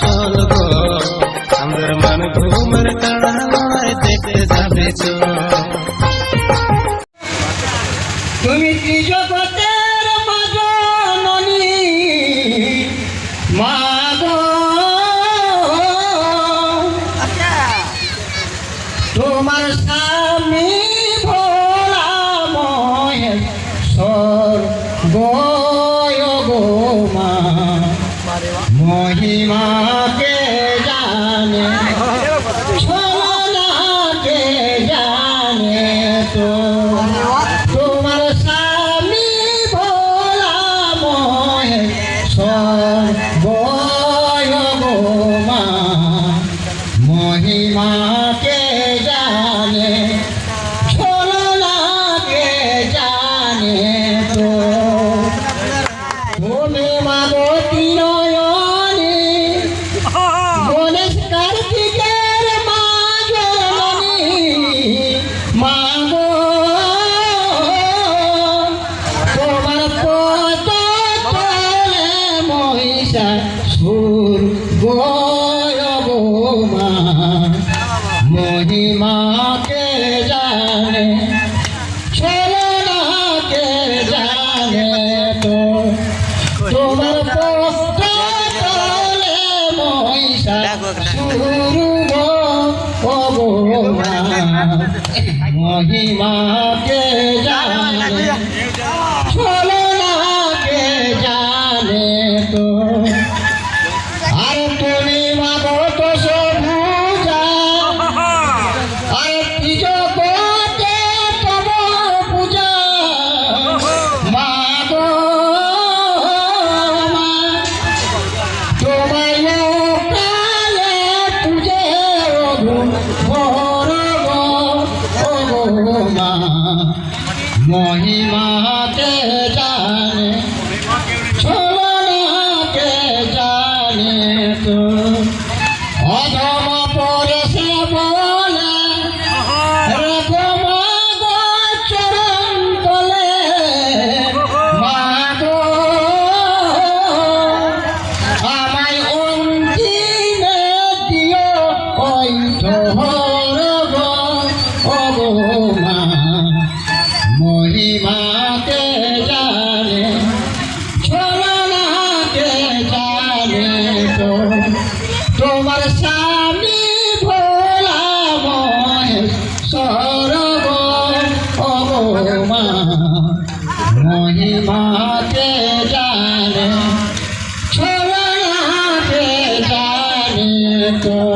চল গো আমাদের মান ঘুমের তাড়া লড়াই দেখতে যাবে তুমি ত্রিজগতের মাজননী মাগো তোমার স্বামী ভোলা মহেশ্বর গয় মহিমাকে জানে জানে তোমার স্বামী ভোলা মহে সর্বয় গো মহিমাকে জানে মহিমাতে জানে ছলনাকে জানে তো। অধম পরে সে বলে আমায় অন্তিমে দিও ওই ঠোর তোমার স্বামী ভোলা সরব অবমা মহিমাতে জানে ছোড়াতে জানে তো।